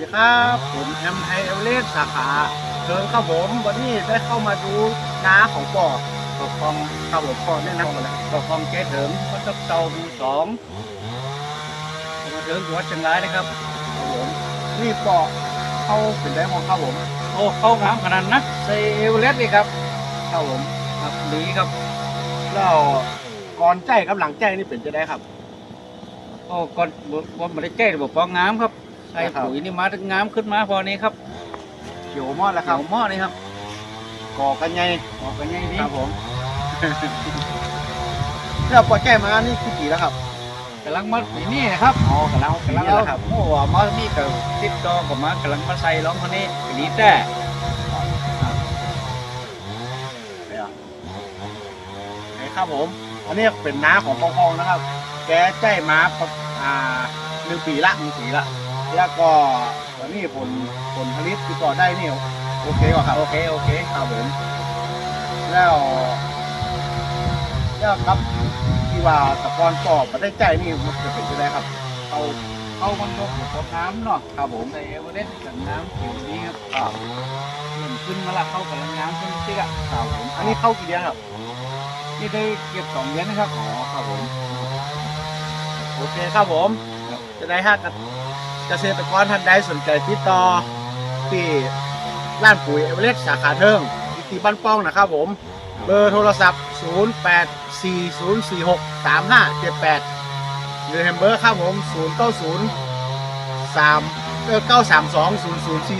ดีครับ ผมแอมไทยเอเวเรสสาขาเทิงครับผมวันนี้ได้เข้ามาดูน้าของปอปกครองครับผมปอแนะนำกันแล้วปกครองเจ๊เถิงวัดทับเตาหมู่สองมาถึงวัดเชียงรายนะครับครับผมนี่ปอเข้าเป็นได้ของครับผมโอ้เข้างามขนาดนักใส่เอเวอเรสต์เลยครับครับผมครับดีครับแล้วก่อนใจกับหลังใจนี่เป็นจะได้ครับโอ้ก่อนบนมาได้แจ้ระบบปองงามครับ ใส่ครับปุ๋ยนี่มาถึงงามขึ้นมาพอนี้ครับเขียวมอดแล้วคเขีรัยบวหม้อนี่ครับก่อกันไงออกกันยังดีครับผมแล้วปอใจมานี่กี่ปีแล้วครับกำลังมาปีนี้นะครับอ๋อกำลังกำลังแล้วเอาครับโอ้มามีกับติดต่อกับมากำลังมาใส่ร้องคนนี้ก็ดีแต่ไหนครับผม อันนี้เป็นน้าของปองพองนะครับ แกใจมาประอ่าหนึ่งปีละหนึ่งปีละ แล้วก็ตอนนี้ผลผลผลิตที่ก่อได้นี่โอเคกว่าครับโอเคโอเคครับผมแล้วแล้วครับที่ว่าตะกอนก่อมาได้ใจนี่มันจะเป็นยังไงครับเอาเอามันลงกับของน้ำเนาะครับผมใส่เอเวอเรสต์กับน้ำเขียวนี้ครับครับเริ่มขึ้นมาละเข้ากับน้ำขึ้นซิกอะครับผมอันนี้เข้ากี่เดือนครับนี่ได้เก็บสองเดือนนะครับอ๋อครับผมโอเคครับผมจะได้ห้า เกษตรกรท่านใดสนใจติดต่อที่ร้านปุ๋ยเอเวอเรสต์สาขาเทิงที่บ้านป้องนะครับผม เบอร์โทรศัพท์ 0 8 4 0 4 6 3 5 7 8หรือเบอร์ครับผม 0 9 0 3 9 3 2 0 0 4